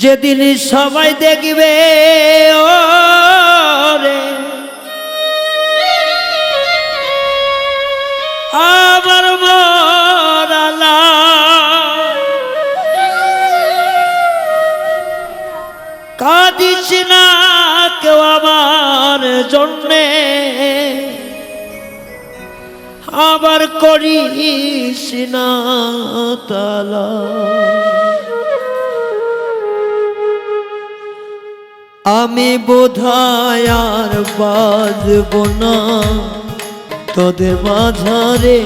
যেদিন সবাই দেখবে ও রে আমার মরালা। কাঁদিস না কেউ আমার জন্যে। আবার করিস না তালা। আমি বোধহয় আর বাজব না। তোদের মাঝারে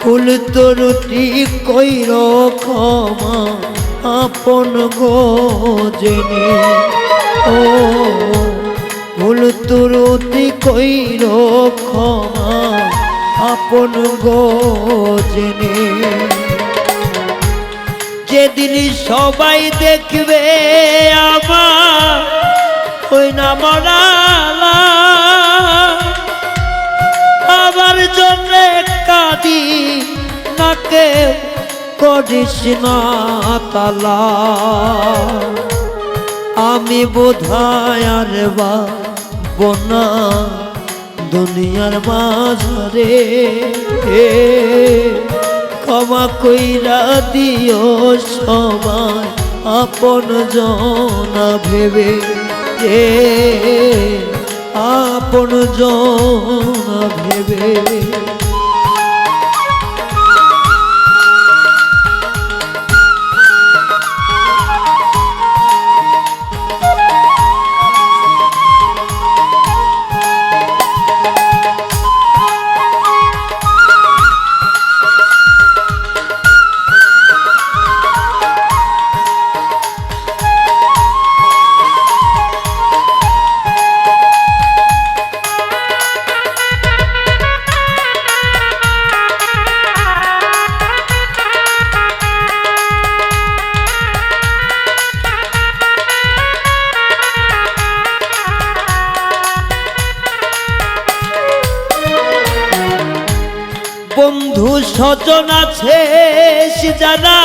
ফুল তরুটি কইর ক্ষমা আপন গো জেনে। ও, ফুল তরুটি কইর ক্ষমা আপন গো জেনে। যেদিন সবাই দেখবে আমার আমার জন্য কাঁদি নাকে করিস না তালা। আমি বোধায় আর বা বনা দুনিয়ার মাঝারে। ক্ষমা কইরা দিও সবাই আপন জনা ভেবে এ আপন জনা ভেবে বন্ধু স্বজন আছে জানা।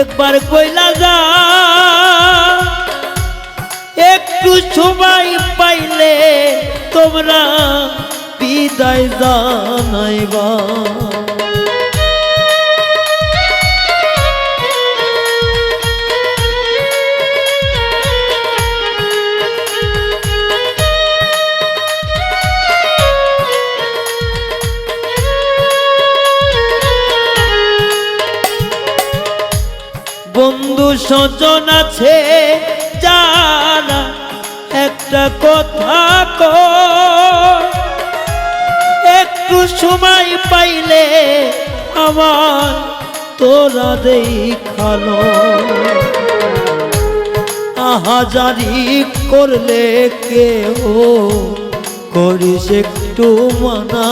একবার কইলা যা। একটু সময় পাইলে তোমরা বিদায় জানাইবা। বন্ধু স্বজন আছে জানা একটা কথা একটু সময় পাইলে আমার তোরা দেখাল আহাজারি করলে কেউ করিস একটু মানা।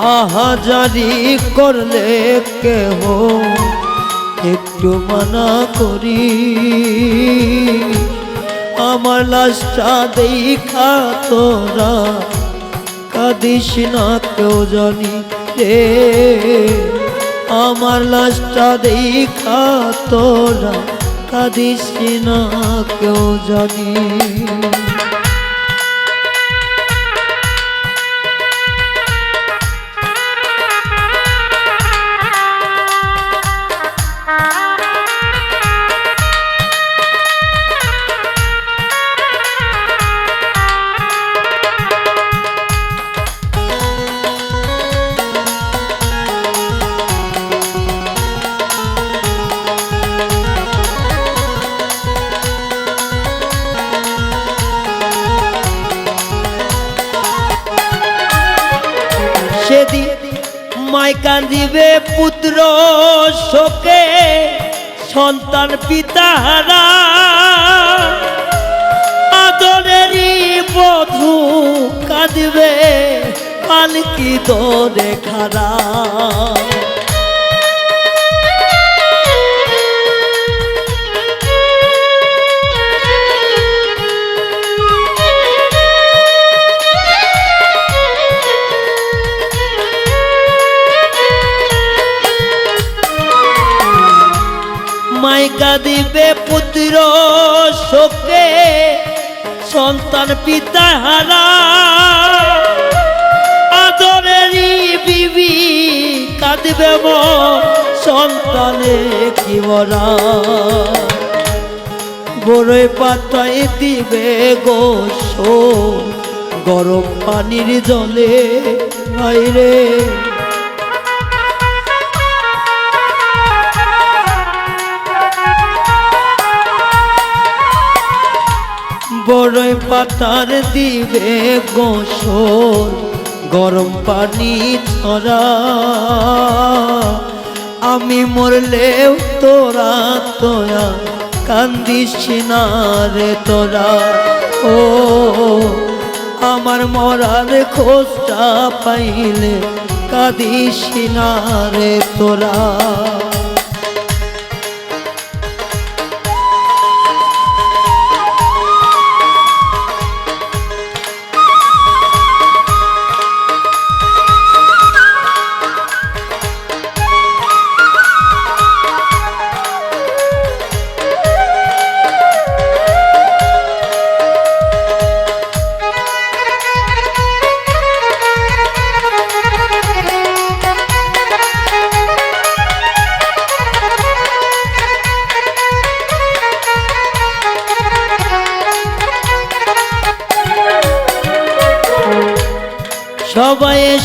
আহাজারি করলে কেহ একটু মানা করি। আমার লাশটা দেখা তোরা, কাঁদিস না কেউ জানি রে। আমার লাশটা দেখা তোরা, কাঁদিস না কেউ জানি। সেদিন মাই কান্দিবে পুত্র শোকে সন্তান পিতাহারা আদরেরই বধু কাঁদবে পালকি দরে খারা। শোকে, সন্তান পিতা হারা। আদরেরই বিবি কাঁদবে সন্তানে কি মরা। বড়ই পাতায় দিবে গোস গরম পানির জলে বাইরে বড়ই পাতার দিবে গোসল, গরম পানি ছড়া। আমি মরলেও তোরা তোয়া কান্দিস রে তোরা। ও, আমার মরার খোঁজটা পাইলে কাঁদিস রে তোরা।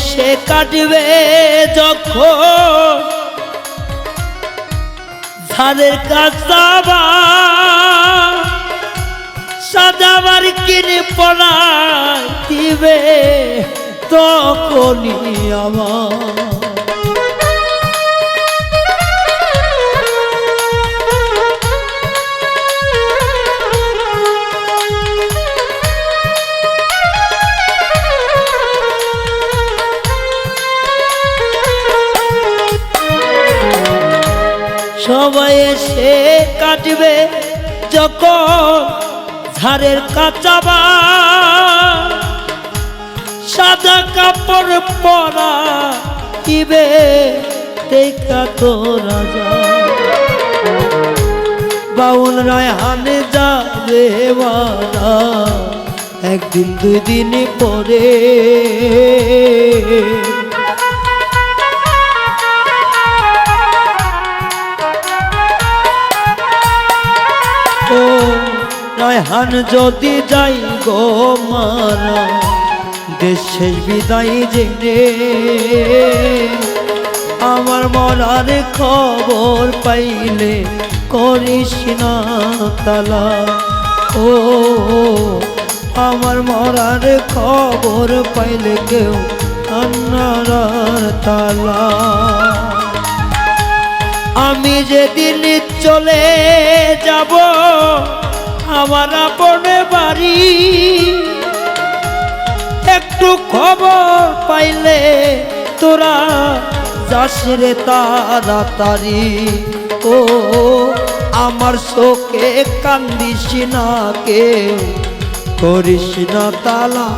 এসে কাটবে যখন ধানের কাঁচাবা সাদাবার কিনে পড়া দিবে তখনই আমার এসে কাটবে যখন ঝাড়ের কাঁচাবা সাদা কাপড় পরা কিবে দেখা তো রাজা। বাউল রায় হানে যাবে একদিন দুই দিন পরে। রায়হান যদি যাই গো মারা দেশের বিদায় জেনে। আমার মরার খবর পাইলে করিস না তালা। ও, আমার মরার খবর পাইলে কেউ আন্নার তালা। আমি যেদিন চলে যাব আমার আপনে বাড়ি। একটু খবর পাইলে তোরা যাস রে তাড়াতাড়ি। ও, আমার শোকে কান্দিস না কেউ, করিস না তালা।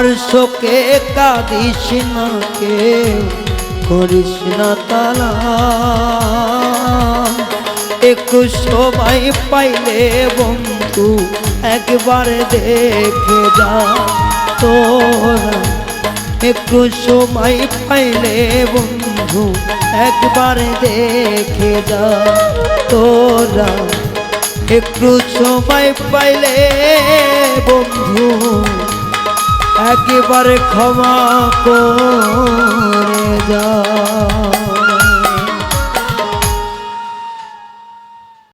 আমার শোকে কাঁদিস না কে করিস না তালা একটু সময় পাইলে বন্ধু, একবার দেখে যা তোরা। একটু সময় পাইলে বন্ধু, একবার দেখে যা তোরা। একটু সময় পাইলে বন্ধু একেবারে ক্ষমা করে যা